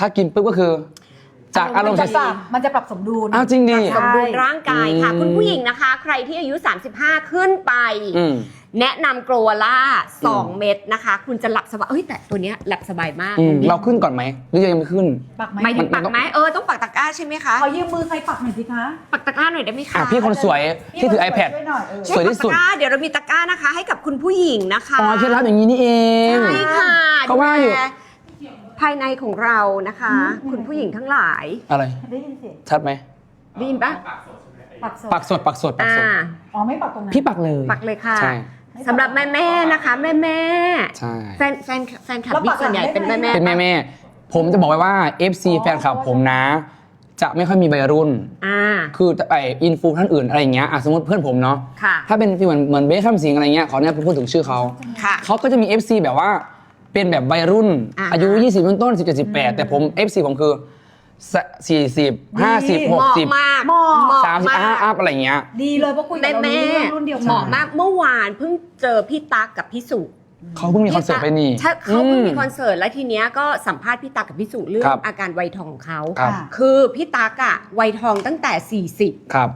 ถ้ากินปุ๊บก็คือ จากอารมณ์มันจะปรับมันจะปรับสมดุลอ้าวจริงดิใช่สมดุลร่างกายค่ะ อืม คุณผู้หญิงนะคะ ใครที่อายุ 35 ขึ้นไป อืม แนะนำโกลวาล่าอืม 2 เม็ดนะคะ คุณจะหลับสบายเอ้ยแต่ตัวเนี้ยหลับสบายมากอืมคุณบิ๊กเราขึ้นก่อนไหมหรือยังไม่ขึ้น ปักไหมหมายถึงมัปันกต้องไหมเออต้องปักตะกร้าใช่ไหมคะขอยืมมือใครปักหน่อยสิคะปักตะกร้าหน่อยได้ไหมคะ อะพี่คนสวยที่ถือ iPad ช่วยหน่อยเออ สวยที่สุด ปักตะกร้าเดี๋ยวเรามีตะกร้านะคะ ให้กับคุณผู้หญิงนะคะอ๋อเคล็ดลับอย่างนี้นี่เอง ใช่ค่ะก็ว่าอยู่ดูแล ภายในของเรานะคะ คุณผู้หญิงทั้งหลาย อะไร ได้ยินเสียงชัดไหมได้ยินปะปักสดปักสดปักสดปักอ่าสด อ๋อไม่ปักตรงนั้นพี่ปักเลย ปักเลยค่ะใช่สำหรับแม่แม่ๆนะคะ แม่แม่ใช่ ๆแฟนแฟนแฟนคลับบิ๊กส่วนใหญ่เป็นแม่แม่เป็นแม่แม่ๆผมจะบอกไว้ว่า FC แฟนคลับผมนะ จะไม่ค่อยมีวัยรุ่น อ่าคือไออินฟูท่านอื่นอะไรอย่างเงี้ยอะสมมติเพื่อนผมเนาะ ค่ะ ถ้าเป็นฟีลเหมือนเหมือนเบคแคมสิงอะไรเงี้ยขออนุญาตพูดถึงชื่อเขา ค่ะ เขาก็จะมี FC แบบว่า เป็นแบบวัยรุ่น อ่าอายุ 20ต้นต้นๆ17 18 แต่ผม FC ผมคือส40 50 เหมาะ60 มากเหมาะเหมาะ30มากอัพอะไรเงี้ย ดีเลยเพราะคุยกัแม่บเราแม่รู้เรื่องรุ่นเดียวกัน เหมาะมากเมื่อวานเพิ่งเจอพี่ตั๊กกับพี่สุเขาเพิ่งมีคอนเสิร์ตไปนี่ ใช่เขาเพิ่งมีอืคอนเสิร์ตแล้วทีเนี้ยก็สัมภาษณ์พี่ตั๊กกับพี่สุเรื่อครังบอาการวัยทองของเขาครับ ค่ะ คือพี่ตั๊กอะวัยทองตั้งแต่ 40 ครับ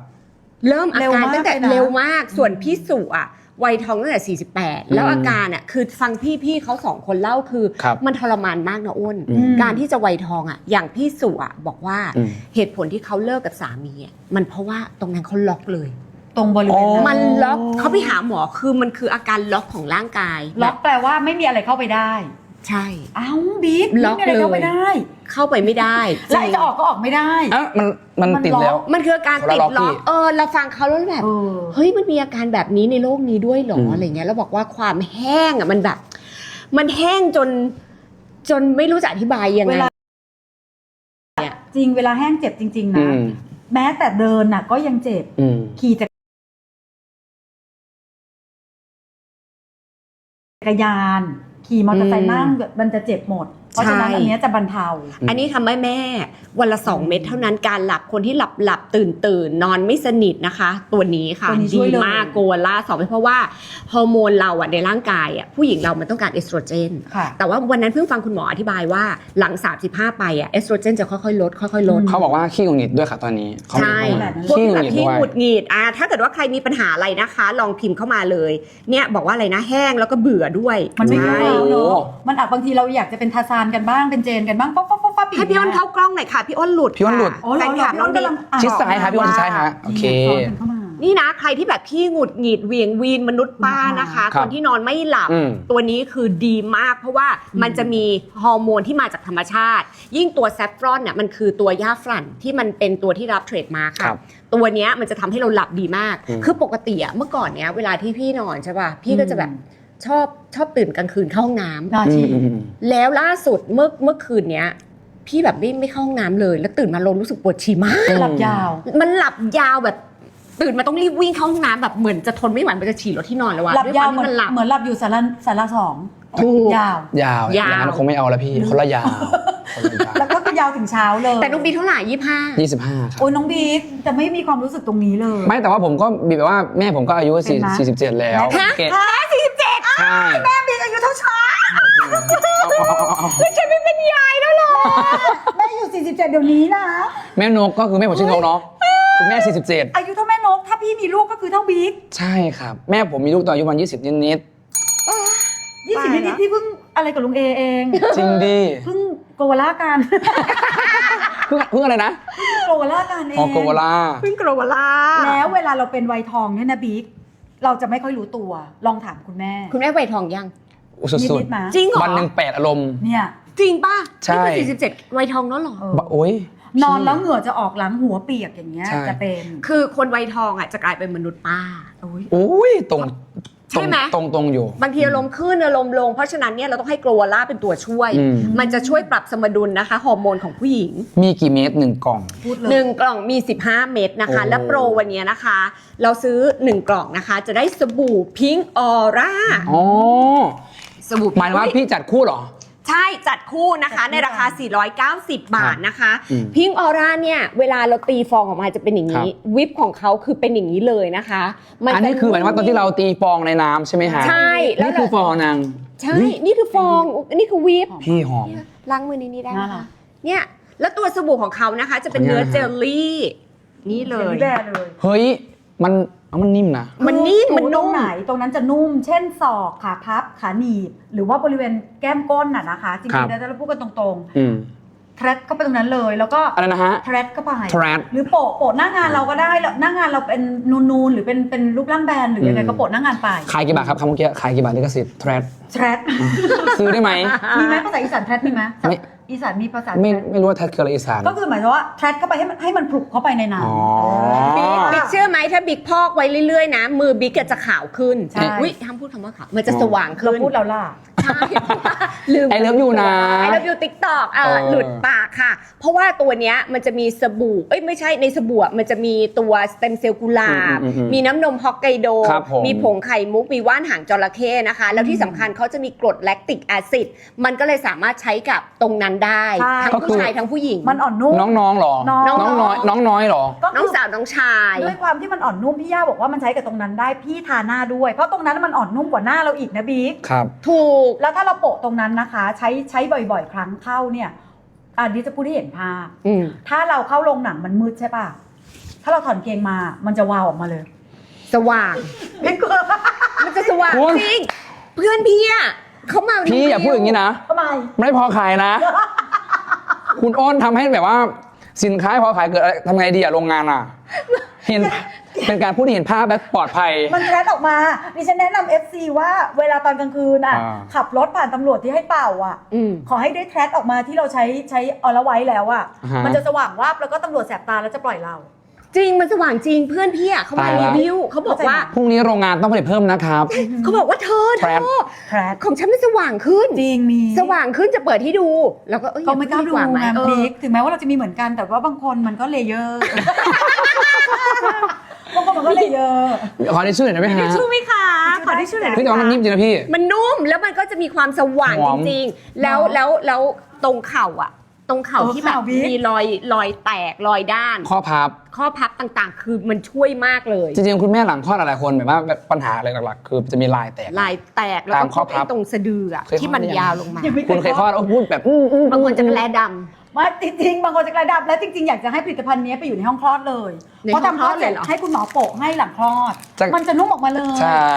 เริ่มอาการเร็วมากตั้งแต่เลยนะ เร็วมากส่วนพี่สุอะ วัยทองตั้งแต่ 48 แล้วอืมอาการอะคือฟังพี่พี่เขาสองคนเล่าคือครับมันทรมานมากนะอ้นอืมการที่จะวัยทองอะอย่างพี่สุอะบอกว่าอืมเหตุผลที่เขาเลิกกับสามีอะมันเพราะว่าตรงนั้นเขาล็อกเลยตรงบริเวณอ๋อมันล็อกเขาไปหาหมอคือมันคืออาการล็อกของร่างกาย ล็อกแปลว่าไม่มีอะไรเข้าไปได้ ใช่ เอ้าบิ๊กล็อกไม่มีอะไรเข้าไปเลยได้ เข้าไปไม่ได้แล้วไอ้จะออกก็ออกไม่ได้ อะมันมันมันติดล็อกแล้วมันคืออาการติดคนละล็ล็ออกกพี่ เออเราฟังเขาแล้วแบบเออ เฮ้ยมันมีอาการแบบนี้ในโลกนี้ด้วยเหรออืม อะไรเงี้ยแล้วบอกว่าความแห้งอะมันแบบ มันแห้งจน จนไม่รู้จะอธิบายยังเวไงลา จริงเวลาแห้งเจ็บจริง ๆ อืนะ มแม้แต่เดินน่ะก็ยังเจ็บอืม ขี่จักรยาน ขี่มอเตอร์ไซอืค์ม นั่งมันจะเจ็บหมด เพราะฉะนั้นใช่อันเนี้ยจะบรรเทาอืมอันนี้ทำให้แม่วันละสองเม็ดเท่านั้นการหลับคนที่หลับหลับตื่นตื่นนอนไม่สนิทนะคะ ตัวนี้ค่ะตัวนี้ช่ดีวยเลยมากโกวาล่าสองเม็ดเพราะว่าฮอร์โมนเราอะในร่างกายอะผู้หญิงเรามันต้องการเอสโตรเจนค่ะแต่ว่าวันนั้นเพิ่งฟังคุณหมออธิบายว่าหลัง 35 ไปอะเอสโตรเจนจะค่อยๆลดค่อยๆลดเขาบอกว่าขี้หงุดหงิดด้วยค่ะตอนนี้เขาใช่บอกพวกว่าที่ขี้หแบบงุดหงิดด้วยที่หงุดหงิดอ่าถ้าเกิดว่าใครมีปัญหาอะไรนะคะ ลองพิมพ์เข้ามาเลยเนี่ยบอกว่าอะไรนะแห้งแล้วก็เบื่อด้วยมันไม่ใช่เข้าเนโอ้อะมันอาจบางทีเราอยากจะเป็นทาซานกันบ้างเป็นเจนกันบ้างป๊อปป๊อปป๊อปป๊อปให้พี่อ้นเข้ากล้องหน่อยค่ะ พี่อ้นหลุดพี่อ้นหลุดโอ้เราแฟนคลับพี่น้อ้องนบิ๊กำลังกอะชิดซ้ายค่ะพี่อ้นชิดซ้ายค่ะโอเคนี่ไงซ้อนกันเข้ามา นี่นะใครที่แบบขี้หงุดหงิดเหวียงวีนมนุษย์ป้านะคะ ครัคบนที่นอนไม่หลับ อืมตัวนี้คือดีมาก เพราะว่ามันจะมีฮอร์โมนที่มาจากธรรมชาติ ยิ่งตัวแซฟรอนเนี่ยมันคือตัวย่าฝรั่นที่มันเป็นตัวที่รับเทรดมาคค่ะรับตัวเนี้ยมันจะทำให้เราหลับดีมาก อืมคือปกติอะเมื่อก่อนเนี้ยเวลาที่พี่นอนใช่ป่ะพี่ก็จะแบบ ชอบชอบตื่นกลางคืนเข้าห้องน้ำ นาอืทีมอืมอืมแล้วล่าสุดเมื่อเมื่อคืนเนี้ย พี่แบบไม่ไม่เข้าห้องน้ำเลย แล้วตื่นมาลงรู้สึกปวดฉี่มาก หลับยาว มันหลับยาวแบบตื่นมาต้องรีบวิ่งเข้าห้องน้ำแบบเหมือนจะทนไม่ไหวมันจะฉี่รถที่นอนแล้วอะหลับด้วยยาวคเหมมือนที่มันหลับ เหมือนหลับอยู่สาระสาระสองถูก ยาว ยาวอยาวย่างนั้นคงไม่เอาแล้วพี่คนละยาวคนละยาวแล้วก็คือยาวถึงเช้าเลยแต่น้องบีเท่าไหร่ยี่ห้า ยี่สิบห้าครับ โอ้ยน้องบิ๊กจะไม่มีความรู้สึกตรงนี้เลย ไม่แต่ว่าผมก็มีแบบว่าแม่ผมก็อายุเป็นไหมสี่สิบเจ็ดแล้วฮะ เกณฑ์ ใช่แม่บิ๊กอายุเท่าช้าเอาเอาเอาเอาเอาฉันไม่เป็นยายแล้วหรอ แม่อยู่ 47 เดี๋ยวนี้นะ แม่นกก็คือแม่ผมชื่อนกเนาะคุณแม่สี่สิบเจ็ดอายุเท่าแม่นก ถ้าพี่มีลูกก็คือเท่าบิ๊กใช่ครับ แม่ผมมีลูกตอนอายุประมาณยี่สิบนิดยี่สิบตายละนิดๆพี่เพิ่งอะไรกับลุงเอเอง ๆจริงดิเพิ่งโกวาล่ากัน เพิ่งเพิ่งอะไรนะโกวาล่ากันเองออโกวาลา เพิ่งกรวลา แล้วเวลาเราเป็นวัยทองเนี่ยนะบิ๊ก เราจะไม่ค่อยรู้ตัว ลองถามคุณแม่ คุณแม่วัยทองยังอุสุดนิดๆมา จริงเหรอวันหนึ่งแปดอารมณ์ เนี่ย จริงป่ะใช่ นี่คือสี่สิบเจ็ดวัยทองแล้วเหรอ เออ บะโอ้ย นอนแล้วเหงื่อจะออกหลังหัวเปียกอย่างเงี้ยใช่ จะเป็น คือคนวัยทองอะจะกลายเป็นมนุษย์ป้า โอ้ย โอ้ยตรง ใช่ไหมตรงตรงๆอยู่ บางทีอารมณ์ขึ้นอารมณ์ลง เพราะฉะนั้นเนี่ยเราต้องให้โกลวาล่าเป็นตัวช่วย อืม มันจะช่วยปรับสมดุลนะคะฮอร์โมนของผู้หญิง มีกี่เม็ดหนึ่งกล่อง พูดเลยหนึ่งกล่องมี 15 เม็ดนะคะ โอ้ และโปรวันนี้นะคะ เราซื้อ 1 กล่องนะคะ จะได้สบู่พิงออร่า อ๋อสบู่หมายว่าพี่จัดคู่เหรอ ใช่จัดคู่นะคะจัดคู่ในราคา 490 บาทนะคะ อืม พิงออร่าเนี่ย เวลาเราตีฟองออกมาจะเป็นอย่างนี้ วิปของเขาคือเป็นอย่างนี้เลยนะคะมัอันนี้จะคือหมายว่าตอนที่เราตีฟองในน้ำใช่ไหมฮะใช่แล้วนี่คือฟองนางใช่ นี่คือฟองนี่คือวิป พี่หอม ล้างมือในนี้ได้น่านะรัคะก เนี่ย แล้วตัวสบู่ของเขานะคะ จะเป็นเนื้อขออนุเจญาตลลี่ นี่เลยแบร์เลย เฮ้ยมัน เอามันนิ่มนะ มันนิ่มคือมันนุ่มตรงไหนตรงนั้นจะนุ่ม เช่นศอกขาพับขาหนีบ หรือว่าบริเวณแก้มก้นน่ะนะคะจครัริบงๆแล้วเราพูดกันตรงอืมๆ แทรดเข้าไปตรงนั้นเลย แล้วก็อะไรนะฮะ แทรดเข้าไป thread หรือโปะโปะหน้างานเราก็ได้แล้วหน้างานเราเป็นนูนๆหรือเป็นเป็นรูปร่างแบนหรือยังไงอืม ก็โปะหน้างานไปขายกี่บาทครับคำเมื่อกี้ขายกี่บาทลิขสิทธิ์ thread แทรดซื้อได้ไหม มีไหมภาษาอีสานแทรดมีไหมไม่ อีสานมีภาษาไม่แทรดไม่รู้ว่า thread คืออะไรอีสาน ก็คือหมายถึงว่าแทรดเข้าไปให้มันให้มันผลุกเข้าไปในน้ำ อ๋อ บิ๊กบิ๊กเชื่อไหมถ้าบิ๊กพอกไว้เรื่อยๆ นะ มือบิ๊กก็จะขาวขึ้นใช่ อุ้ยห้ามพูดคำว่าขาว มันจะสว่างเราขึ้นพูดแล้วล่ะ ใช่ลืม I love you นะ ไอเลิฟยูติ๊กตอกเอเอออ หลุดปากค่ะ เพราะว่าตัวเนี้ยมันจะมีสบู่ เอ้ยไม่ใช่ในสบู่อะมันจะมีตัวสเต็มเซลล์กุหลาบ อืมอืมอืมมีน้ำนมฮอกไกโด ครับผม มีผงไข่มุก มีว่านหางจระเข้นะคะ แล้วที่สำคัญเขาจะมีกรดแลคติกแอซิด มันก็เลยสามารถใช้กับตรงนั้นได้ใช่ ทั้งผู้ชายทั้งผู้หญิง มันอ่อนนุ่ม น้องๆหรอ น้องน้องน้อยน้องน้อยหรอ ก็น้คือองสาวน้องชาย ด้วยความที่มันอ่อนนุ่มพี่ย่าบอกว่ามันใช้กับตรงนั้นได้พี่ทาหน้าด้วย เพราะตรงนั้นมันอ่อนนุ่มกว่าหน้าเราอีกนะบิ๊ก ครับ ถูก แล้วถ้าเราโปะตรงนั้นนะคะ ใช้ใช้บ่อยๆ ครั้งเข้าเนี่ยอันนี้จะพูดให้เห็นภาพ อืมถ้าเราเข้าโรงหนังมันมืดใช่ป่ะ ถ้าเราถอนเกงมา มันจะวาวออกมาเลยสว่าง พี่กลัวมันจะสว่างคุณ จริง เพื่อนพี่อะ เขามาพี่อย่าพูดอย่างนี้นะ ทำไม ไม่พอขายนะ คุณอ้นทำให้แบบว่า สินค้าพอขายเกิดอะไรทำไงดีอะโรงงานอะเห็นเป็นการพูดที่เห็นภาพแบบปลอดภัย มันแทรดออกมาดิฉันแนะนำ FC ว่าเวลาตอนกลางคืนอะ อ่า ขับรถผ่านตำรวจที่ให้เป่าอะ อืม ขอให้ได้แทรดออกมาที่เราใช้ใช้ออลไว้แล้วอะ อ่าฮะ มันจะสว่างวาบแล้วก็ตำรวจแสบตาแล้วจะปล่อยเรา จริงมันสว่างจริงเพื่อนพี่อะเขามาตายรีละวิวเขาบอกว่าพรุ่งนี้โรงงานต้องผลิตเพิ่มนะครับ เขาบอกว่าเธอเธแพรอแทรดของฉันมันสว่างขึ้น จริงมีสว่างขึ้นจะเปิดให้ดู แล้วก็เอ้ยเขาไม่กล้าดูอย่เพิ่งงานเออ บิ๊กถึงแม้ว่าเราจะมีเหมือนกันแต่ว่าบางคนมันก็เลเยอร์ บางคนมันก็เลเยอร์ ขอได้ชื่อหน่อยได้ไหมทิชฮะชู่ไหมคะ ขอทิชชู่หน่อยพี่แต่ว่ามันนิ่มจริงนะพี่ มันนุ่มแล้วมันก็จะมีความสว่างหจอมริงๆ แล้วแล้วแล้วตรงเข่าอะ ตรงเข่าเออที่แบบเข่าบิ๊ก มีรอยรอยแตกรอยด้าน ข้อพับ ข้อพับต่างๆ คือมันช่วยมากเลย จริงๆ คุณแม่หลังคลอดหลายๆคนแบบว่าแบบปัญหาอะไรหลักๆ คือจะมีลายแตก ลายแตกแล้วตาก็มข้อพับไอ้ตรงสะดืออะเคยที่มันคลอดหรือยัง ยาวลงมา ยังไม่คุณเคยคลอดโอ้พูดแบบอื้ออื้อบางคนจะแลด ว่าจริงๆบางคนจะระดับแล้วจริงๆ อยากจะให้ผลิตภัณฑ์นี้ไปอยู่ในห้องคลอดเลยในเพราะทำคลอดห้องคลอดเสร็จเลยเหรอ ให้คุณหมอโปะให้หลังคลอด จะ มันจะนุ่มออกมาเลยใช่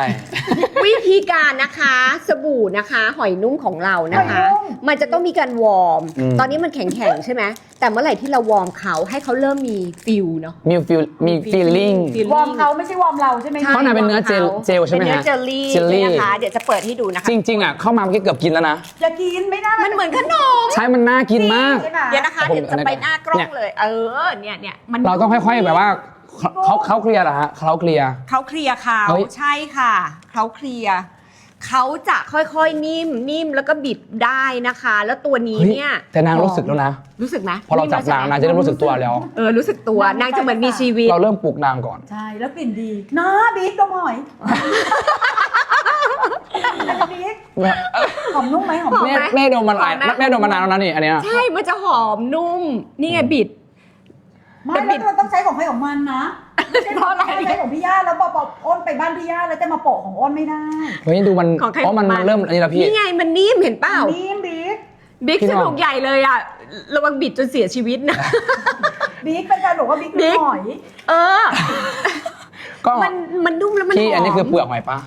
ำวิธีการนะคะสบู่นะคะ หอยนุ่มของเรานะคะหอยนุ่มมันจะต้องมีการวอร์ม อืม ตอนนี้มันแข็งๆใช่ไหมแต่เมื่อไหร่ที่เราวอร์มเขาให้เขาเริ่มมีฟิลเนาะ มีฟิลมีฟีลลิ่ง feeling วอร์มเขาไม่ใช่วอร์มเราใช่ไหมใช่ เพราะนางเป็นเนื้อเจลเจลใช่ไหมเป็นเนื้อฮะ เจลลี่เจลลี่ นะคะ เดี๋ยวจะเปิดให้ดูนะคะ จริง ๆอะเข้ามาเมื่อกี้เกือบกินแล้วนะอย่ากินไม่น่ามันเหมือนขนม ใช่มันน่ากินมาก ใช่ไหมเดี๋ยวนะคะผมเดี๋ยวจะไปหน้ากล้อเนี่งยเลย เออเนี่ยเนี่ยมันเราต้องค่อยๆแบบว่าเขาเขาเขาเคลียร์เหรอฮะเขาเคลียร์เขาเคลียร์เขาเฮ้ยใช่ค่ะเขาเคลียร์ เขาจะค่อยๆนิ่มนิ่มแล้วก็บิดได้นะคะ แล้วตัวนี้เฮ้ยเนี่ยแต่นางรู้สึกแล้วนะ รู้สึกไหมพอเราจับนางนางจะเริ่มรู้สึกตัวแล้ว เออรู้สึกตัวนางจะเหมือนมีชีวิต เราเริ่มปลูกนางก่อน ใช่ แล้วกลิ่นดีนะบิ๊กดมหอยอันนี้บิ๊กแม่หอมนุ่มไหมหอมหอนุ่มไหแม่แม่ดมมันหลายหอมไหมแม่ดมมานานแล้วนะนี่อันเนี้ย ใช่มันจะหอมนุ่ม นี่ไงบิด ไม่แล้วมันต้องใช้ของใครของมันนะไม่ใช่ เพราะอะไรใช้ของพี่ย่าแล้วบอกบอกอ้นไปบ้านพี่ย่าแล้วจะมาโปะของอ้นไม่ได้เฮ้ยดูมันของใครเพราะมันของมัมันนเริ่มอันนี้แล้วพี่ นี่ไงมันนิ่มเห็นเปล่านี่บิ๊กบิ๊กพี่สน้อง นุกใหญ่เลยอะ ระวังบิดจนเสียชีวิตนะ บิ๊กเป็นการบอกว่าบิ๊กบิ๊มีกหอย เออ ก็มันมันนุ่มแล้วมันหอมพี่อันนี้คือเปลือกหอยปะ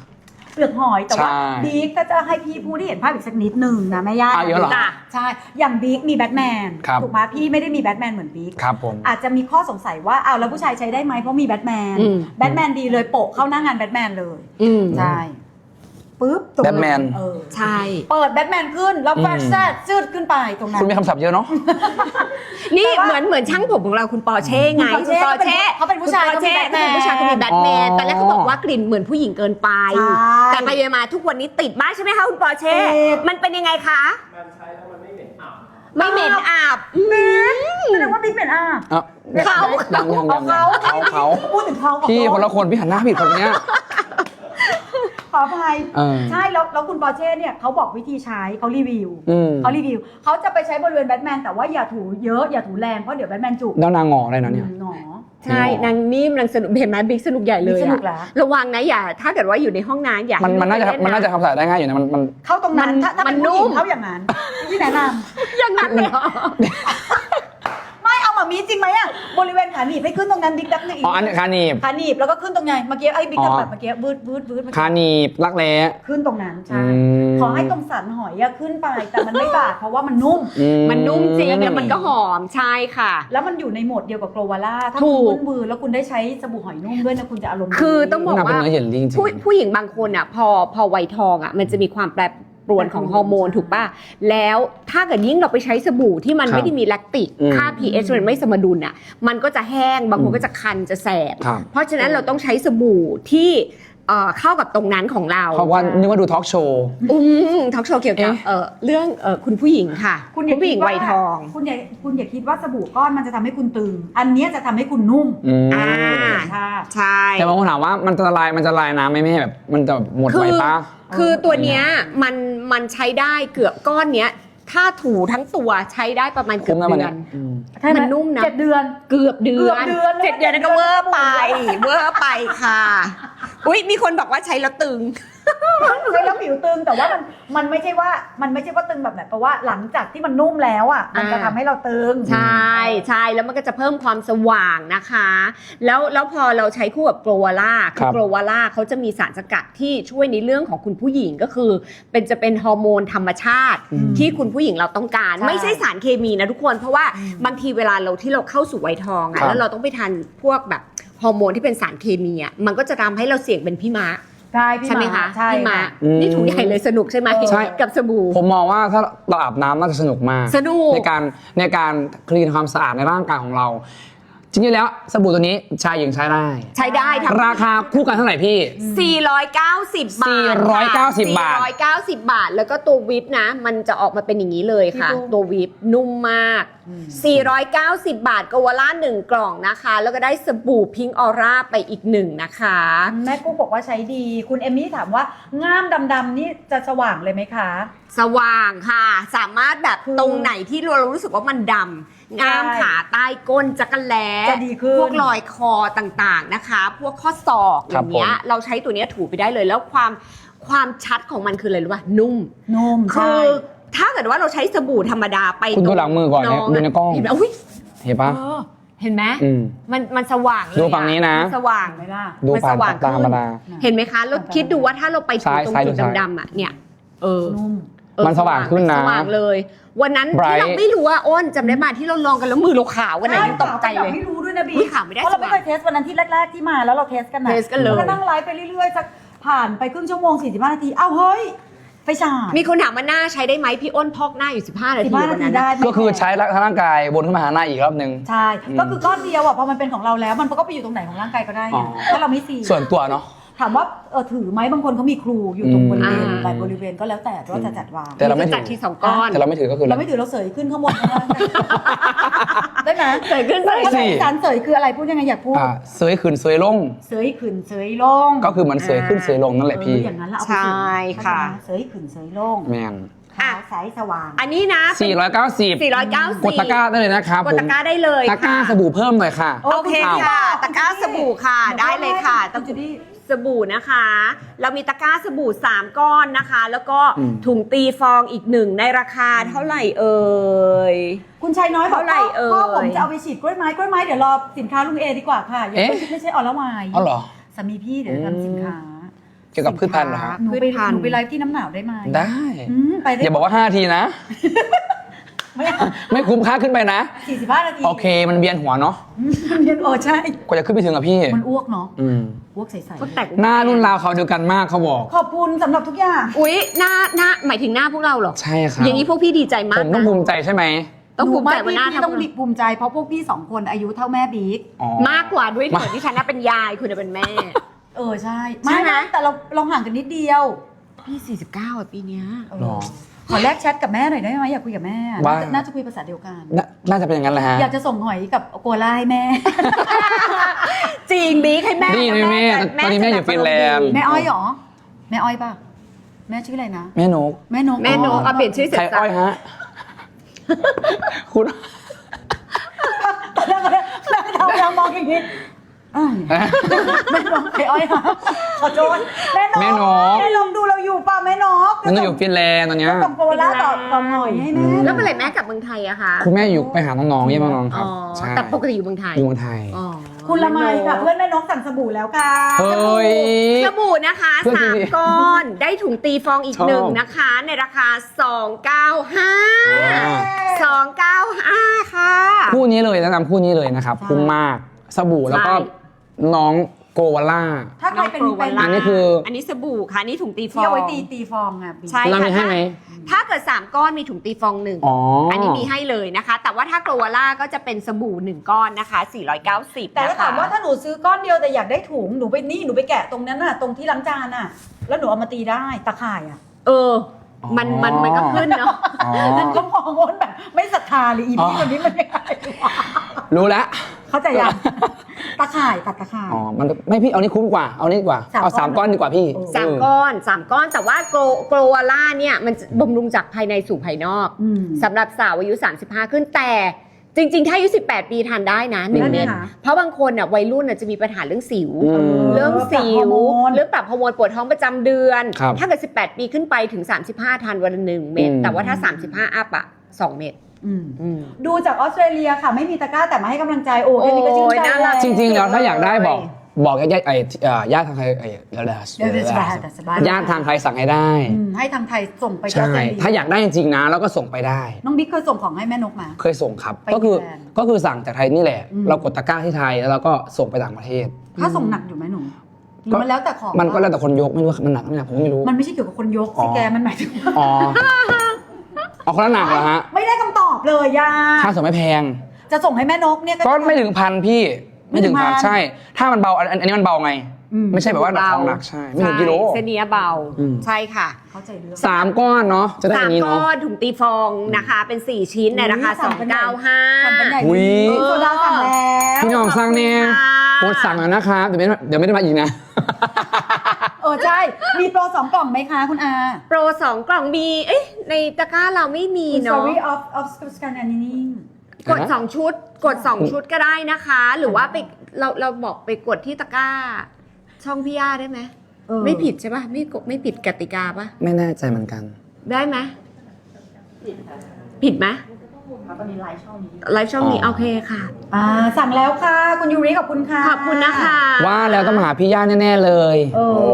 เปลือกหอยแต่ว่าใช่บิ๊กก็จะให้พี่พูดที่เห็นภาพอีกสักนิดหนึ่งนะแม่ย่าอะเยอะเหรอจ้ะใช่อย่างบิ๊กมีแบทแมนครับ ถูกไหมพี่ไม่ได้มีแบทแมนเหมือนบิ๊กครับผม อาจจะมีข้อสงสัยว่าอ้าวแล้วผู้ชายใช้ได้ไหมเพราะมีแบทแมนอืม แบทแมนดีเลยโปะเข้าหน้างานแบทแมนเลยอืม ใช่ ปุ๊บตรงแบทแมน เออใช่ เปิดแบทแมนขึ้น แล้วอืมแฟชแซดจืดขึ้นไปตรงนั้น คุณมีคำศัพท์เยอะเนาะ นี่แต่ว่าเหมือนเหมือนช่างผมของเราคุณปอเช่ไงคุณปอเช่คุณเขาเป็นผู้ชายคุณปอเช่เขาเป็นเขาเป็นผู้ชายเขามีแบทแมนตอนแรกเขาบอกว่ากลิ่นเหมือนผู้หญิงเกินไป ใช่แต่ไปมาทุกวันนี้ติดมากใช่ไหมคะคุณปอเช่ติด มันเป็นยังไงคะ มันใช้แล้วมันไม่เหม็นอับไม่เหม็นอาบแสดงว่าบิ๊กเป็นอะอะเขา ยังยังยังเขาเขาเขา พูดถึงเขาพี่คนละคนพี่หันหน้าผิดคนเนี้ยข ออภัยเออ ใช่แล้วแล้วคุณปอเช่เนี่ยเขาบอกวิธีใช้เขารีวิวอืมเขารีวิวเขาจะไปใช้บริเวณแบทแมนแต่ว่าอย่าถูเยอะอย่าถูแรงเพราะเดี๋ยวแบทแมนจุกแล้วนางงออะไรนะเนี่ย หนอใช่นางนิ่มนางสนุกเห็นไหมบิ๊กสนุกใหญ่เลยบิ๊กสนุกอะแล้วระวังนะอย่า ถ้าเกิดว่าอยู่ในห้องน้ำอย่ามันให้มันน่าจะลูกไปมันน่าจะเล่คำศัพท์ได้ง่ายอยู่นะมันมันเข้าตรงนั้นมันถ้าถ้ามัเป็นนผู้หญินุ่งมเข้าอย่างนั้นที่แนะนอย่างนั้นเลยเหรอ บริเวณขาหนีบให้ขึ้นตรงนั้นบิ๊กดักหนึ่งอีกอ๋ออันนี้คาหนีบ ขาหนีบแล้วก็ขึ้นตรงไงเมื่อกี้ไอ้บิ๊กดักอ๋อ แบบเมื่อกี้วืดวืดวืดเมื่อคากี้หนีบรักแร้ ขึ้นตรงนั้นใช่อืม ขอให้ตรงสันหอยอะขึ้นไปแต่มันไม่บาดเพราะว่ามันนุ่ม อืมันนุ่มจริงแล้วมันก็หอมใช่ค่ะ แล้วมันอยู่ในโหมดเดียวกับโกลวาล่าถ้าถูคุณกคุ้นมือแล้วคุณได้ใช้สบู่หอยนุ่มด้วยนะคุณจะอารมณ์ดีคือต้องบอกน่าเป็นว่า เนื้อเห็นจริงๆ ผู้ผู้หญิงบางคนอะพอพอวัยทองอะมันจะมีความแปร ปรวนของฮอร์โมนถูกป่ะ แล้วถ้าเกิดยิ่งเราไปใช้สบู่ที่มันครับไม่ได้มีแลคติก อืมค่า pH มันไม่สมดุลอะ มันก็จะแห้ง บางคนก็จะคันจะแสบ ครับ เพราะฉะนั้นเราต้องใช้สบู่ที่เอ่อเข้ากับตรงนั้นของเราเพราะว่านึกว่าดูทอล์กโชว์ อืมทอล์กโชว์เกี่ยวกับเอ๊ะ เอ่อเรื่องเอ่อคุณผู้หญิงค่ะคุณอย่าผู้หญิงคิดวัยทอง คุณอย่าคุณอย่าคิดว่าสบู่ก้อนมันจะทำให้คุณตึง อันเนี้ยจะทำให้คุณนุ่มอืมอ่า ใช่ ใช่ แต่บางคนถามว่ามันจะละลายมันจะละลายน้ำไหมไม่ให้แบบมันจะหมดคืไวอปะ คือตัวเนี้ยมันมันใใช้ได้เกือบก้อนเนี้ย ถ้าถูทั้งตัวใช้ได้ประมาณเกืคุ้อมบนะมันเดืเนี่อยนอืมใช่ไหมันนุ่มนะ เจ็ดเดือน เกือบเดือนเกือบเดือนแล้วเจ็ดเดือนนั่นก็เวอร์ไป เวอร์ไปค่ะ อุ้ยมีคนบอกว่าใช้แล้วตึง ใช้แล้วผิวตึงแต่ว่ามันมันไม่ใช่ว่ามันไม่ใช่ว่าตึงแบบไหนเพราะว่าหลังจากที่มันนุ่มแล้วอะมันจะอ่าทำให้เราตึง ใช่ใช่แล้วมันก็จะเพิ่มความสว่างนะคะ แล้วแล้วพอเราใช้คู่กับโกลวาล่าครับโกลวาล่าเขาจะมีสารสกัดที่ช่วยในเรื่องของคุณผู้หญิงก็คือ เป็นจะเป็นฮอร์โมนธรรมชาติ อืม ที่คุณผู้หญิงเราต้องการ ใช่ไม่ใช่สารเคมีนะทุกคนเพราะว่าอืม บางทีเวลาเราที่เราเข้าสู่วัยทองครัอะบแล้วเราต้องไปทานพวกแบบฮอร์โมนที่เป็นสารเคมีอะมันก็จะทำให้เราเสี่ยงเป็นพี่ม้า ใช่พี่ใช่ไหมคะใช่พี่ม้าค่ะอืม นี่ถูกใหญ่เลยสนุกใช่ไหมใช่ กับสบู่ ผมมองว่าถ้าเราอาบน้ำน่าจะสนุกมากสนุก ในการในการคลีนความสะอาดในร่างกายของเรา จริงๆแล้วสบู่ตัวนี้ชายหญิงใช้ได้ ใช้ได้ทั้ง ราคาคู่กันเท่าไหร่พี่ 490 บาท490บาท 490 บาท แล้วก็ตัววิปนะ มันจะออกมาเป็นอย่างนี้เลยค่ะ พี่ดูตัววิปนุ่มมาก 490 บาทกวาล่าหนึ่งกล่องนะคะ แล้วก็ได้สบู่พิงออร่าไปอีกหนึ่งนะคะ แม่กุ๊กบอกว่าใช้ดี คุณเอมมี่ถามว่าง่ามดำๆนี่จะสว่างเลยไหมคะ สว่างค่ะ สามารถแบบคือตรงไหนที่เรารู้สึกว่ามันดำงามใช่ขาใต้ก้นจักรแล้จะดีขึ้นพวกรอยคอต่างๆนะคะ พวกข้อศอกอครับย่างเงี้ยผมเราใช้ตัวเนี้ยถูไปได้เลยแล้วความความชัดของมันคืออะไรรู้ป่ะนุ่มนุ่มคืใช่อ ถ้าเกิดว่าเราใช้สบู่ธรรมดาไปคุณดูตรงหลังมือก่อนนะงดูในกล้อง เห็นไหมอุ้ยเห็นปะเออเห็นไหมอืม มันมันสว่างเลยดูอะฝั่งนี้นะ มัสว่างไหมล่ะ ดูมันผ่าสนว่างตาธรรมดา เห็นไหมคะแล้วคิดดูว่าถ้าเราไปถึงซ้ายตรงซ้ายจุดดูซ้ายดำๆอะเนี่ย เออ นุ่ม เออมันสว่างขึ้นนะสว่างเลย วันนั้น Bright ที่เราไม่รู้ว่าอ้นจำได้มาที่เราลองกันแล้วมือเราขาววันไหนยังตกใจเลย ไม่รู้ด้วยนะบีอุ๊ยข่าวไม่ได้เพราะเราไม่สว่างเคยเทสวันนั้นที่แรก ๆ ที่มาแล้วเราเทสกันนะเทสกันเลย ก็นั่งไลฟ์ไปเรื่อย ๆ สักผ่านไปครึ่งชั่วโมง 45 นาทีเอ้าเฮ้ย ไฟฉายมีคนถามว่าหน้าใช้ได้ไหมพี่อ้นพอกหน้าอยู่ 15 นาที15นาวันทีนั้นได้นะก็คือใช้ร่างกายบนขึ้นมาหาหน้าอีกรอบหนึ่ง ใช่อืมก็คือก้อนเดียวอะพอมันเป็นของเราแล้ว มันก็ไปอยู่ตรงไหนของร่างกายก็ได้อ๋ไงอถ้าเราไม่ซีส่วนตัวเนาะ ถามว่าเออถือไหมบางคนเขามีครูอยู่ตรงบริเวณอืม หลายบริเวณก็แล้วแต่ว่าจะจัดวางแต่เราไม่ถือ จัดทีสองก้อนแต่เราไม่ถือก็คือเราไม่ถือเราเสยขึ้นข้างบนข้างล่างได้ไหมเสยขึ้นเสยภาษาอีสานเสยคืออะไรพูดยังไงอยากพูดอ่าเสยขึ้นเสยลง เสยขึ้นเสยลงก็คือมันเสยขึ้นเสยลงนั่นแหละพี่เอออย่างนั้นละเอาไปใช่ค่ะ เสยขึ้นเสยลงแมนขาวใสสว่าง อันนี้นะเป็น 490 490 กดตะกร้าได้เลยนะครับกดตะกร้าได้เลยตะกร้าค่ะสบู่เพิ่มหน่อยค่ะ โอ้โอเคคุณค่ะค่ะ ตะกร้าสบู่ค่ะ ได้เลยค่ะคุณจูดี้ สบู่นะคะ เรามีตะกร้าสบู่ 3 ก้อนนะคะ แล้วก็อืม ถุงตีฟองอีกหนึ่งในราคาเท่าไหร่เอ่ย คุณชายน้อยบอกเท่าไหร่พ่อเอ่ย พ่อผมจะเอาไปฉีดกล้วยไม้กล้วยไม้เดี๋ยวรอสินค้าลุงเอดีกว่าค่ะอย่าเอ๊ะไปไม่ใช่ออลละไมายอ๋อเหรอ สามีพี่เดี๋ยวทำสินค้าเกี่ยวกับพืชพันธุ์เหรอฮะหนูไปพืชพันธุ์ หนูไปไลฟ์ที่น้ำหนาวได้ไหมได้ อืมไปได้อย่าบอกว่า 5 ทีนะ ไม่ไม่คุ้มค่าขึ้นไปนะ สี่สิบห้านาทีโอเค มันเวียนหัวเนาะอืมเรียนโอใช่ กว่าจะขึ้นไปถึงอะพี่ มันอ้วกเนาะอืมอ้วกใสก็แตกหน้ารุ่นราวเขาวเดียวกันมากเขาบอกๆขอบคุณสำหรับทุกอย่าง อุ๊ย หน้าหน้าหมายถึงหน้าพวกเราเหรอ ใช่ครับ อย่างนี้พวกพี่ดีใจมากผมต้องนะภูมิใจใช่ไหมต้องภูมิใจหนูว่าหน้าพี่เท่าต้องเราบิ๊กภูมิใจเพราะพวกพี่สองคนอายุเท่าแม่บิ๊ก อ๋อ มากกว่าด้วยเถิดที่ฉันน่ะเป็นยายคุณน่ะเป็นแม่ เออใช่ ใช่ไหมไม่แต่เราเราห่างกันนิดเดียวพี่ 49อะปีเนี้ยเออหรอ ขอแลกแชทกับแม่หน่อยได้ไหมอยากคุยกับแม่ว่า น่าจะน่าจะคุยภาษาเดียวกัน นาน่าจะเป็นอย่างนั้นแหละฮะ อยากจะส่งหอยกับโกล่าให้แม่ จริงบิ๊กให้แม่นี่แม่จะตอนนี้แม่อยู่จะฟินแลนด์แม่อ้อยเหรอ แม่อ้อยป่ะ แม่ชื่ออะไรนะ แม่นกแม่นกแม่นกเอาเปลี่ยนชื่อเสร็จใครสัอ้อยฮะ คุณ แล้วเราเรามองอย่างนี้อ้าวแม่นกไอ้อ้อยค่ะขอโทษแม่นกแม่นก แม่นกดูเรา อยู่ป่ะแม่นกมันต้องอยู่ฟินแลนด์ตอนเนี้ยส่งโกล่าต่อต่อหน่อยให้แม่แล้วเมื่อไหร่แม่กลับเมืองไทยไทยอะคะคุณแม่อยู่ไปหาน้องๆเยี่ยมน้องๆคอ๋รัอบใช่แต่ปกติอยู่เมืองไทยอยู่เมืองไทย อ๋อคุณละไมค่ะเพื่อนแม่นกสั่งสบู่แล้วค่ะเฮ้ย สบู่นะคะเพื่อนสามดีก้อน ได้ถุงตีฟองอีกชอบ หนึ่งนะคะ ในราคา 295 295 ค่ะ คู่นี้เลยแนะนำคู่นี้เลยนะครับ ใช่คุ้มมากสบู่แล้วก็ใช่ น้อง โกวาล่า ถ้าใครเป็นน้องโปรเป็นวาล่าอันนี้คืออันนี้สบู่ค่ะอันนี่ถุงตีฟองที่เอาไว้ตีตีฟองอะบิ๊กใช่ เราค่ะมีให้ไหมถ้าเกิด 3 ก้อนมีถุงตีฟองหนึ่งอ๋ออัอันนี้มีให้เลยนะคะ แต่ว่าถ้าโกลวาล่าก็จะเป็นสบู่ 1 ก้อนนะคะ 490แต่ถ้านะคะถามว่าถ้าหนูซื้อก้อนเดียวแต่อยากได้ถุงหนูไปนี่หนูไปแกะตรงนั้นน่ะตรงที่ล้างจานน่ะ แล้วหนูเอามาตีได้ตะข่ายอะ เออ มันมันมันก็ขึ้นเนาะอ๋อนั่นก็มองว่าแบบไม่ศรัทธาเลยอีพี่คนนี้มันยังไงวะรู้แล้วเข้าใจยังตะข่ายตัดตะข่าย อ๋อมันไม่พี่เอานี่คุ้มกว่า เอานี่ดีกว่าสามเอาสามก้ก้ออนนดีกว่าพี่โอ้สามเออก้อนสามก้อนแต่ว่าโกลโกลวาล่าเนี่ยมันจะบำรุงจากภายในสู่ภายนอกอืม สำหรับสาวอายุ 35 ขึ้นแต่ จริงๆ ถ้าอายุ18 ปีทานได้นะหนึ่งนั่นเม็ดค่ะเพราะบางคนอะวัยรุ่นอะจะมีปัญหาเรื่องสิว อืม เรื่องสิปรับฮอร์วโมนเรื่องปรับฮอร์โมนปวดท้องประจำเดือน ครับถ้าเกิด 18 ปีขึ้นไปถึง 35 ทานวันละหนึ่งเม็ดอืม แต่ว่าถ้า 35อัพอะ2เม็ดอืมอืม ดูจากออสเตรเลียค่ะ ไม่มีตะกร้าแต่มาให้กำลังใจโอ้แค่นี้ก็ชื่นใจโอ้ยน่ารักจริงๆแล้วถ้าอยากได้บอกเลย บอกญาติๆไอ้เอ่อญาติทางใครไอ้เดี๋ยวเดี๋ยวเดี๋ยวเดี๋ยวสบายแต่สบายญาติทางใครสั่งให้ได้ อืมให้ทางไทยส่งไปที่อใช่อสเตรเลียถ้าอยากได้จริงๆนะแล้วก็ส่งไปได้ น้องบิ๊กเคยส่งของให้แม่นกมา เคยส่งครับ ไปก็คือแทนก็คือสั่งจากไทยนี่แหละ อืม เรากดตะกร้าที่ไทยแล้วเราก็ส่งไปต่างประเทศ ถ้าส่งหนักอยู่ไหมหนูหรือมันแล้วแต่ของมันก็แล้วแต่คนยกไม่รู้ว่ามันหนักไม่หนักผมก็ไม่รู้ มันไม่ใช่เกี่ยวกับคนยกอ๋สิอ แกมันหมายถึงว่าอ๋อเอาคนละหนักเหรอฮะไม่ได้คำตอบเลยย่าค่าส่งไม่แพง จะส่งให้แม่นกเนี่ยก็ไม่ถึงพันพี่ ไม่ถึงพันไม่ถึงพันใช่ ถ้ามันเบาอันอันนี้มันเบาไงอืมไม่ใช่แบบว่าหนักของหนักใช่ ไม่ถึงกิโลใช่เส้นเนี้ยเบาอืมใช่ค่ะ เข้าใจเรื่องสามก้อนเนาะจะได้สาอัมนนี้ก้เนาะ อนถุงตีฟองนะคะ เป็น4ชิ้นในราคาสั่งกันใหญ่สั่งกันใหญ่295อุ๊ย โซดาสั่งแล้วพี่น้องสั่งเนี่ยขอบคุณค่ะโพสต์สั่งแล้วนะครับเดี๋ยวไม่เดี๋ยวไม่ได้มาอีกนะ เออใช่ มีโปรสองกล่องไหมคะคุณอา โปรสองกล่องมี เอ๊ะในตะกร้าเราไม่มีคุณเนาะ Story of of Scandinavian กด 2 ชุด กด 2 ชุดก็ได้นะคะ หรือว่าไปเราเราบอกไปกดที่ตะกร้า ช่องพี่ย่าได้ไหมเออไม่ผิดใช่ปะไม่กดไม่ผิดกติกาปะไม่แน่ใจเหมือนกัน ได้ไหมผิดไหมไลฟ์ช่องนี้อ๋อ โอเคค่ะ อ่าสั่งแล้วค่ะ คุณยูริขอบคุณค่ะขอบคุณนะคะว่าแล้วต้องมาหาพี่ย่าแน่ ๆ เลย เออโอ้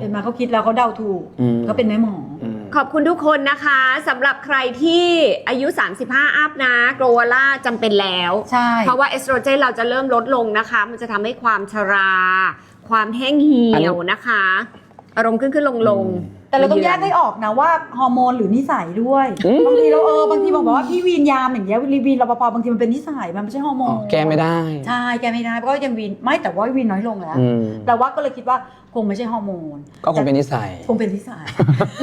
เห็นไหมาเขาคิดแล้วเขาเดาถูกอืมเขาเป็นแม่หมอ อืม ขอบคุณทุกคนนะคะสำหรับใครที่อายุ 35 อัพนะโกลวาล่าจำเป็นแล้ว ใช่ เพราะว่าเอสโตรเจนเราจะเริ่มลดลงนะคะ มันจะทำให้ความชรา ความแห้งเหี่อันนี้ยวนะคะ อารมณ์ขึ้นขึ้นลงลงอืมแต่เราต้องแยกให้ออกนะว่าฮอร์โมนหรือนิสัยด้วยอืมบางทีเราเออบางทีบอกว่าพี่วีนยามอย่างเงี้ยรีวีนรปภบางทีมันเป็นนิสัยมันไม่ใช่ฮอร์โมอ๋อนแก้ไม่ได้ ใช่แกไม่ได้เพราะว่ายังวีนไม่แต่ว่าวีนน้อยลงแล้วอืมแต่ว่าก็เลยคิดว่าค งไม่ใช่ฮอร์โมนก็คงเป็นนิสัย คงเป็นนิสัย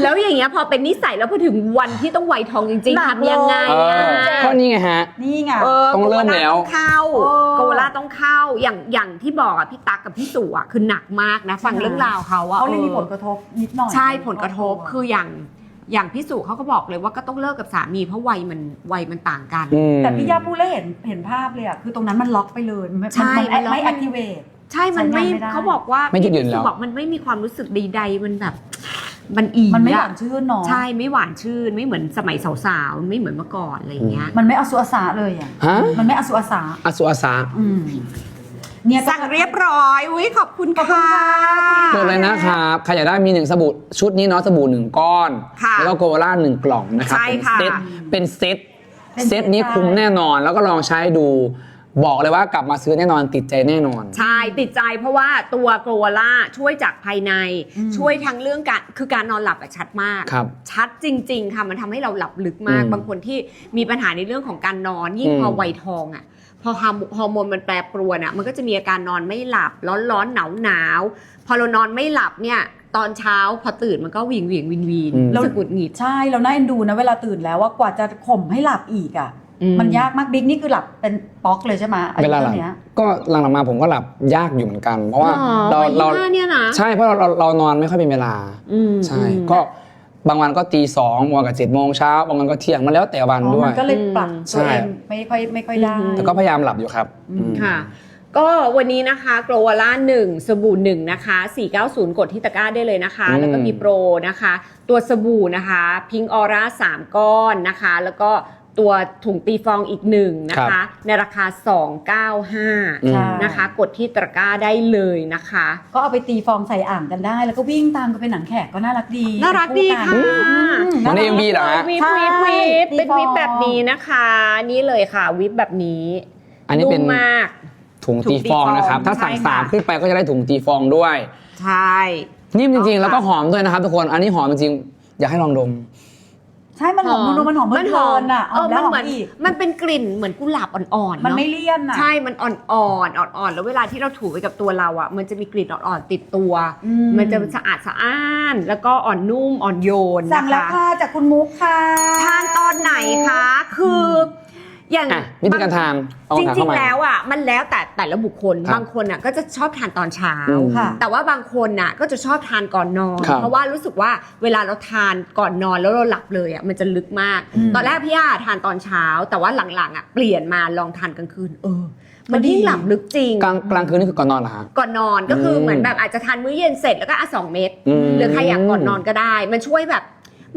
แล้วอย่างเงี้ยพอเป็นนิสัยแล้วพอถึงวันที่ต้องไวทองจริงหนัๆกทำยังไงเออะอก็นี่ไงฮะ นี่ไง เออต้องเริ่มแล้ว โกาาต้องเข้าเออโกวาล่าต้องเข้าอย่างอย่างที่บอกอะพี่ตั๊กกับพี่สุอะคือหนักมากนะฟังเรื่องราวเขาอะเขาเลยมีออผลกระทบนิดหน่อยใช่ผลกระทบคืออย่างอย่างพี่สุเขาก็บอกเลยว่าก็ต้องเลิกกับสามีเพราะวัยมันวัยมันต่างกัน อืม แต่พี่ย่าพูดแล้วเห็นเห็นภาพเลยอะคือตรงนั้นมันล็อกไปเลยมันใช่มันมันล็อก ไม่ activate ใช่มันไม่ใช้งานไม่ได้ เขาบอกว่าไม่ยืดหยุ่นพี่แล้สุวบอกมันไม่มีความรู้สึกใดๆ มันแบบ มันอีมันไม่หอะวานชื่นเนาะใช่ไม่หวานชื่นไม่เหมือนสมัยสาวๆไม่เหมือนเมื่อก่อนอะไรอย่างเงี้ย มันไม่อสุอาสาเลยอะฮะ มันไม่อสุอาสาอสุอาสาอืมเนี่ยสั่งเรียบร้อย อุ้ยขอบคุณค่ะเปิดเลยนะครับใครอยากได้มีหนึ่งสบู่ชุดนี้เนาะสบู่หนึ่งก้อน ค่ะแล้วก็โกวาล่าหนึ่งกล่องนะครับใช่เป็นค่ะ เซตเป็นเซตเซตนี้คุ้มแน่นอนแล้วก็ลองใช้ดู บอกเลยว่ากลับมาซื้อแน่นอนติดใจแน่นอน ใช่ติดใจเพราะว่าตัวโกลวาล่าช่วยจากภายใน ช่วยทั้งเรื่องการคือการนอนหลับอะชัดมาก ครับชัดจริง ๆ ค่ะมันทำให้เราหลับลึกมาก อืม บางคนที่มีปัญหาในเรื่องของการนอน ยิ่งอืมพอวัยทองอะพอฮอร์โมฮอร์โมนมันแปรปรวนอะมันก็จะมีอาการนอนไม่หลับ ร้อนร้อนหนาวหนาวๆพอเรานอนไม่หลับเนี่ย ตอนเช้าพอตื่นมันก็หวิงหวิงวินวินอืม รู้สึกหงุดหงิด ใช่เราน่าเอ็นดูนะเวลาตื่นแล้วว่ากว่าจะข่มให้หลับอีกอะอื มมันยากมากบิ๊กนี่คือหลับเป็นป๊อกเลยใช่ไหมอาเวยุลาหลัเท่างนี้ย ก็หลังๆมาผมก็หลับยากอยู่เหมือนกัน เพราะว่าอ๋อเราวัยเรายี่ห้าเนี่ยนะใช่เพราะเราเราเรานอนไม่ค่อยเป็นเวลา อืมใช่ อืม ก็บางวันก็ตีสองบางวันก็เจ็ดโมงเช้าบางวันก็เที่ยงมันแล้วแต่วันอ๋อด้วมัยนก็เลยปรับใช่ตัวเองไม่ค่อยไม่ค่อยได้อืมแต่ก็พยายามหลับอยู่ครับอืม อืม ค่ะ ก็วันนี้นะคะโกลวาล่าหนึ่งสบู่หนึ่งนะคะ 490 กดที่ตะกร้าได้เลยนะคะ อืม แล้วก็มีโปรนะคะ ตัวสบู่นะคะพิงออร่า3ก้อนนะคะ แล้วก็ ตัวถุงตีฟองอีกหนึ่งนะครัคะ บ ในราคา 295อืมใช่ นะคะ กดที่ตะกร้าได้เลยนะคะ ก็เอาไปตีฟองใส่อ่างกันได้ แล้วก็วิ่งตามกันเป็นหนังแขกก็น่ารักดีน่ารักดีค่ะอืมเหมือนใน MV เหรอฮะวิบใช่วิบวิบเป็นตีฟองวิบแบบนี้นะคะ นี่เลยค่ะวิบแบบนี้อันนี้เป็น มมาก ถุงตีฟองนะครับ ถ้าสั่งใช่ค่ะ สามขึ้นไปก็จะได้ถุงตีฟองด้วย ใช่ นิ่มจริงๆเอาค่ะแล้วก็หอมด้วยนะครับทุกคน อันนี้หอมจริงๆ อยากให้ลองดม ใช่มันหอม ดูๆมันหอมเพมันหลิอมนๆอะเออแล้มัวนหอเหมืมอนอีกมันเป็นกลิ่นเหมือนกุหลาบอ่อนๆมันเนาะไม่เลี่ยนอะใช่มันอ่อนๆอ่อนๆแล้วเวลาที่เราถูไปกับตัวเราอะมันจะมีกลิ่นอ่อนๆติดตัว อืมมันจะสะอาดสะอ้าน แล้วก็อ่อนนุ่มอ่อนโยนสั่งนะแล้วคะค่ะจากคุณมุกค่ะ ทานตอนไหนคะ คืออ ย่างอะวิธีการทานเอาจถามริเข้างมาๆแล้วอะมันแล้วแต่แต่ละบุคคล ครับบางคนอะก็จะชอบทานตอนเช้า อืมค่ะ แต่ว่าบางคนน่ะก็จะชอบทานก่อนนอน ครับเพราะว่ารู้สึกว่าเวลาเราทานก่อนนอนแล้วเราหลับเลยอะมันจะลึกมาก อืมตอนแรกพี่ย่าทานตอนเช้า แต่ว่าหลังๆอะเปลี่ยนมาลองทานกลางคืน เออ มันยิ่งหลับลึกจริง กลางกลางคืนนี่คือก่อนนอนเหรอฮะ ก่อนนอนก็คืออม เหมือนแบบอาจจะทานมื้อเย็นเสร็จแล้วก็อะสองเม็ดอืมหรือใครอยากก่อนนอนก็ได้ มันช่วยแบบ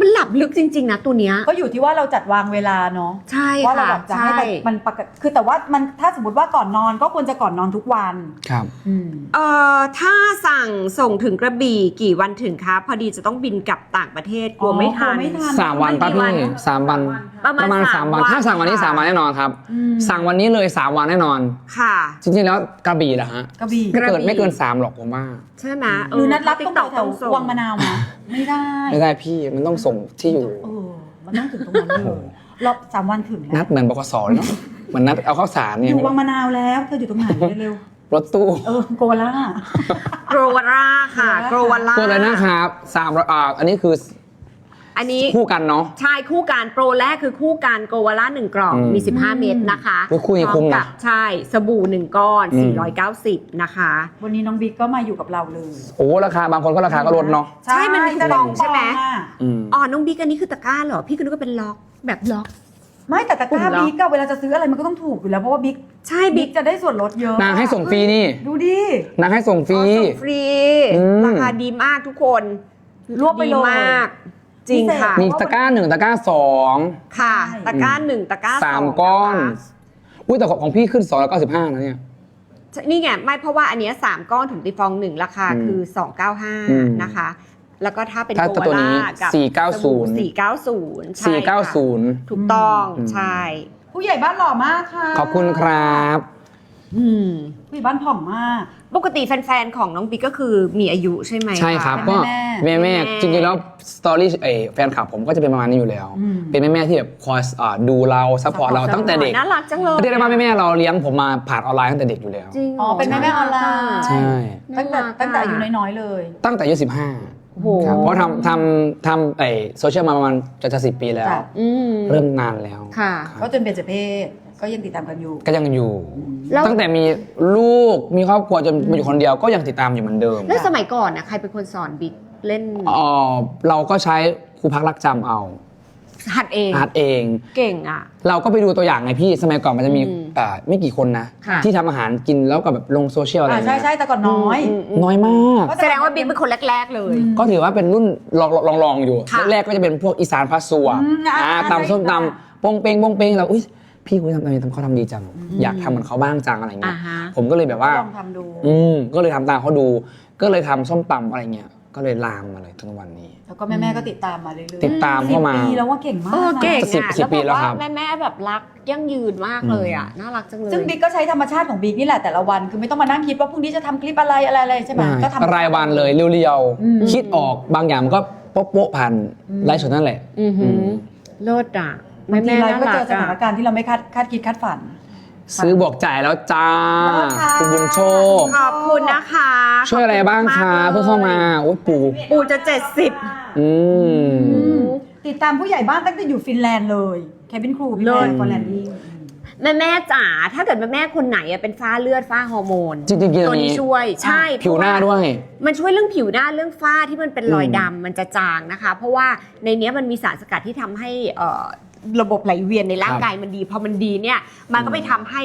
มันหลับลึกจริง ๆ นะตัวเนี้ย ก็อยู่ที่ว่าเราจัดวางเวลาเนาะใช่ว่าเราค่ะแบบจะให้ใช่แบบมันปกติคือแต่ว่ามันถ้าสมมติว่าก่อนนอนก็ควรจะก่อนนอนทุกวันครับ อืมเอ่อถ้าสั่งส่งถึงกระบี่กี่วันถึงคะพอดีจะต้องบินกลับต่างประเทศกลัวไม่ทันกลัวไม่ทัน สามวันป้าไม่พี่กี่วันสามวันประมาณณสาสามมวันวัน ถ้าสั่งวันนี้ค่ะ สามวันแน่นอนครับ อืมสั่งวันนี้เลยสามวันแน่นอน ค่ะ จริงๆแล้วกระบี่เหรอฮะกระบี่ไม่เกินกระบี่ไม่เกินสามหรอกผมว่าใช่ไหมหรือนัดรับติ๊ต้องกต็อกไปแถวส่งวังมะนาวมาไม่ได้ ไม่ได้พี่มันต้องส่งที่อยู่ เออมันต้องถึงตรงนั้นเลยรอบสามวันถึงนัแล้ดวเหมือนบกสเลยเนาะเหมือนนัดเอาข้าวสารเนี่ยอยู่วังมะนาวแล้วเธออยู่ตรงไหนเร็วรถตู้ๆเออโกล่า โกรวาร่าค่ะ โกรวาร่า ตัวเลยนะครับสามร้อยอ่าอันนี้คือ อันนี้คู่กันเนาะ ใช่คู่การโปรแรกคือคู่การโกวาร่าหนึ่งกล่องอืมมี 15 เม็ดนะคะอุ๊ยคู่นี้คุ้มนะพร้อกับใช่สบู่หนึ่งก้อนอืม490 นะคะ วันนี้น้องบิ๊กก็มาอยู่กับเราเลยโอ้ราคาบางคนก็ราคาก็ลดเนาะใช่มันมีคูปองใช่ไหมคูปองอะอืม อ๋อ น้องบิ๊กอันนี้คือตะกร้าเหรอ พี่ก็นึกว่าเป็นล็อกแบบล็อก ไม่แต่ตะกร้าปุ่มล็อกบิ๊กอะเวลาจะซื้ออะไรมันก็ต้องถูกอยู่แล้วเพราะว่าบิ๊กใช่บิ๊บิ๊กกจะได้ส่วนลดเยอะนางให้ส่งฟรีนี่ ดูดิ นางให้ส่งฟรี อ๋อส่งฟรี อืม ราคาดีมากทุกคนรวบไปเลย ดีมาก จริงค่ะ มีตะกร้าหนึ่งตะกร้าสองค่ะใช่ตะกร้าหนึ่งตะกร้าสามองก้อนนะคะอุ้ยแต่ของของพี่ขึ้นสองร้อยเก้าสิบห้านะเนี่ยนี่ไงไม่เพราะว่าอันเนี้ยสามก้อนถุงตีฟองหนึ่งราคาอืมคืออืม295นะคะ แล้วก็ถ้าเป็นถ้าโกตัววานี้ล่ากับ490สบู่490ใช่สี่เก้าค่ะศูนย์ถูกต้องอืมใช่ ผู้ใหญ่บ้านหล่อมากค่ะ ขอบคุณครับ อืมผู้ใหญ่บ้านผ่องมาก ปกติแฟนๆ ของน้องปิ๊กก็คือมีอายุใช่ไหมะ ใช่ครับเป็นก็แม่แม่แม่แม่จริงๆแล้วสตอรี่เอแฟนคลับผมก็จะเป็นประมาณนี้อยู่แล้ว อืม เป็นแม่แม่ที่แบบคอยอ่าดูเราซัพพอร์ตเราตั้งแต่เด็กน่ารักจังเลยเรียกได้ว่าแม่แม่เราเลี้ยงผมมาผ่านออนไลน์ตั้งแต่เด็กอยู่แล้ว จริงหรอ๋อเป็นแม่แม่ออนไลน์ ใช่ ตั้งแต่ตั้งแต่อายุน้อยๆเลย ตั้งแต่อายุสิบห้าโอ้โหครับเพราะทำทำทำไอโซเชียลมาประมาณจะจะสิบปีแล้ว จ้ะ อืม เริ่มนานแล้วค่ะ ครับ ก็จนเบญจเพศ ก็ยังติดตามกันอยู่ ก็ยังอยู่ แล้ว ตั้งแต่มีลูกมีครอบครัวจนมาอยู่คนเดียวก็ยังติดตามอยู่เหมือนเดิมแล้วสมัยก่อนนะใครเป็นคนสอนบิ๊กเล่นอ๋อเราก็ใช้ครูพักรักจำเอาหัดเองอาร์ตเอง เก่งอะ เราก็ไปดูตัวอย่างไงพี่สมัยก่อนมันจะมีอืมอ่าไม่กี่คนนะ ค่ะ ที่ทำอาหารกินแล้วก็แบบลงโซเชียลอะไรอ่าใช่เงี้ยใช่แต่ก่อนน้อย มมน้อยมากก็แสดงว่าบิ๊กเป็นคนแรก ๆ เลยอืมก็ถือว่าเป็นรุ่นลองลองลองอยู่ ค่ะ แรกๆก็จะเป็นพวกอีสานพาสัวอืมอ่าอ่าใช่ตำส้มค่ะตำปงเปงปงเปงเราอุ้ย พี่คุณทำทำไมทำเขาทำดีจัง อยากทำเหมือนเขาบ้างจังอะไรอ่าเงี้ยฮะผมก็เลยแบบว่า ลองทำดู อืมก็เลยทำตามเขาดู ก็เลยทำส้มตำอะไรเงี้ยก็เลยลามมาเลยถึงวันนี้ แล้วก็แม่แม่ๆก็ติดตามมาเรื่อยๆติดตามเข้ามา สิบปีแล้วว่าเก่งมากเออนะเก่งสิบอะสิบปีแล้วบอกครับ แม่แม่ๆแบบรักยั่งยืนมากเลยอะน่ารักจังเลย ซึ่งบิ๊กก็ใช้ธรรมชาติของบิ๊กนี่แหละแต่ละวัน คือไม่ต้องมานั่งคิดว่าพรุ่งนี้จะทำคลิปอะไรอะไรอะไรใช่ไหมก็ทำ รายวันเลยเรียวอืม ๆคิดออกบางอย่างมันก็โป๊ะโป๊ะๆผ่านอืม ไลฟ์สดนั่นแหละ อือหือมเลิศอะ บางทีแม่เราๆก็น่าเจรัอกสถานอะการณ์ที่เราไม่คาดคาดคิดคาดฝัน ซื้อบวกจ่ายแล้วจ้าค่ะคุณบุญโชค ขอบคุณนะคะช่วยอะไรบ้างคะขอบณเพิ่งเข้ามา โอ้ยปู่ปู่จะเจ็ดสิบอืมติดตามผู้ใหญ่บ้านตั้งแต่อยู่ฟินแลนด์เลยแคบินครูพี่เลิแม่ศฟอนแลนดิ้งแม่แม่ๆจ๋าถ้าเกิดแม่แม่ๆคนไหนอะเป็นฝ้าเลือดฝ้าฮอร์โมนจริงๆกินตัวอันนี้นี้ช่วยใช่ผิวหน้าเพระด้วย มันช่วยเรื่องผิวหน้าเรื่องฝ้าที่มันเป็นรอยอืมดำมันจะจางนะคะ เพราะว่าในเนี้ยมันมีสารสกัดที่ทำให้เอ่อ ระบบไหลเวียนในร่างกายมันดีพอมันดีเนี่ยมันก็ไปทำให้